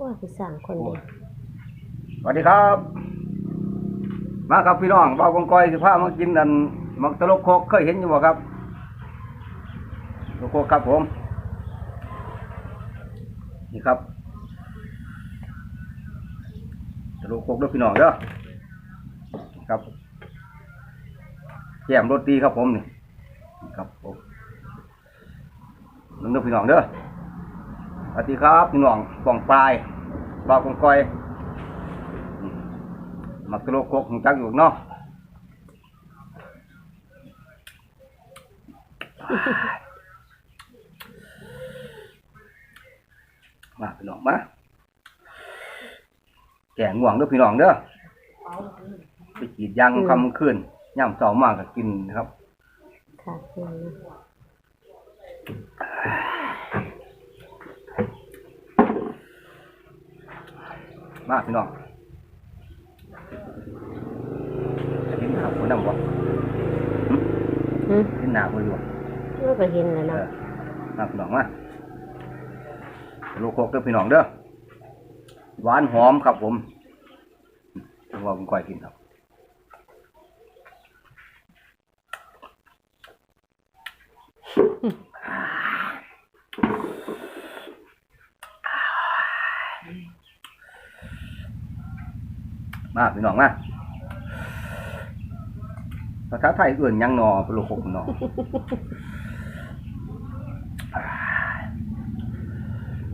ว่าคือสั่งคนเดียวสวัสดีครับ มาครับพี่น้องเบากองกอยสิพามากินอันมักตลกโคกเคยเห็นอยู่บ่ครับตลกโคกครับผม นี่ครับตลกโคกด้อพี่น้องเด้อครับแก้มรถดีครับผมนี่ครับผมน้องด้อพี่น้องเด้อ วัสดีครับพี่น้องป่องปลายเบากองกอยมักตะโลกกกของจักอยู่เนาะมาพี่น้องมาแกงง่วงเด้อพี่น้องเด้อไปกรีดยางคำคืนย่ำเสามากก็กินนะครับค่ะ มมาพี่น้องจะกินข้าวคนน้ำบ่อืมกินหนาบ่อยู่บ่เราก็เห็นแล้วเอเนาะอมาพี่น้องมาลูกโคกเด้อพี่น้องเด้อหวานหอมครับผมจังหวะผมก่อยกินครับ มาพี่น้องมาภาษาไทยเอื่นยังนอปลูกโคกนอ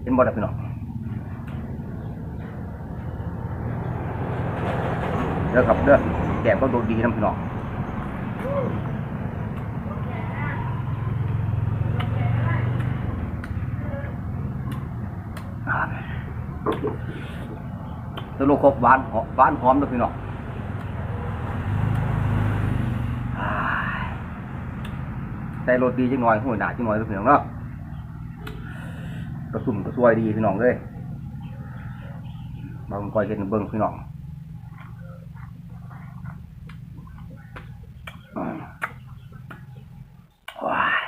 เห็นบ่ได้พี่น้องเด้อครับเด้อแกมก็ดดดีนะพี่น้องอ่า ตะโลกครบหวานหอมหวานหอมเด้อพี่น้องอ่าใส่รสดีจังหน่อยหัวหนาจังหน่อยเด้อพี่น้องเนาะกระสุ่มกระซวยดีพี่น้องเลยบางก้อยเห็นเบิ้งพี่น้องอืมว้าย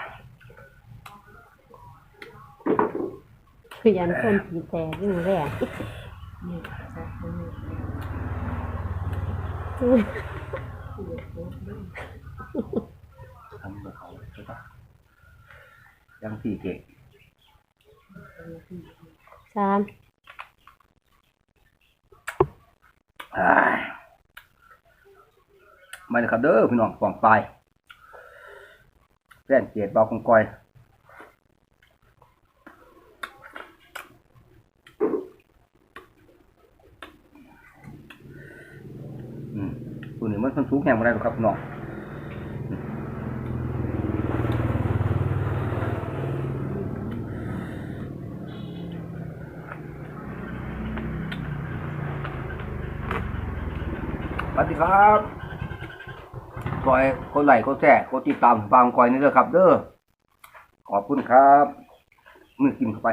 คือยันคนผีแต่ยิ่งแรกอืม ทำกับเขาใช่ปะยังสี่เก่งสามอ้ายมาเลยครับเด้อพี่น้องป่องปลายแป้นเกียรตเบาคงก้อยอืม ตัวนี้มันคนสูงแหงมาได้หรอครับน้องสวัสดีครับคอยคนไหลคนแท้คนติดตามฟังคอยนี่เด้อครับ เด้อ ขอบคุณครับ มือกินเข้าไป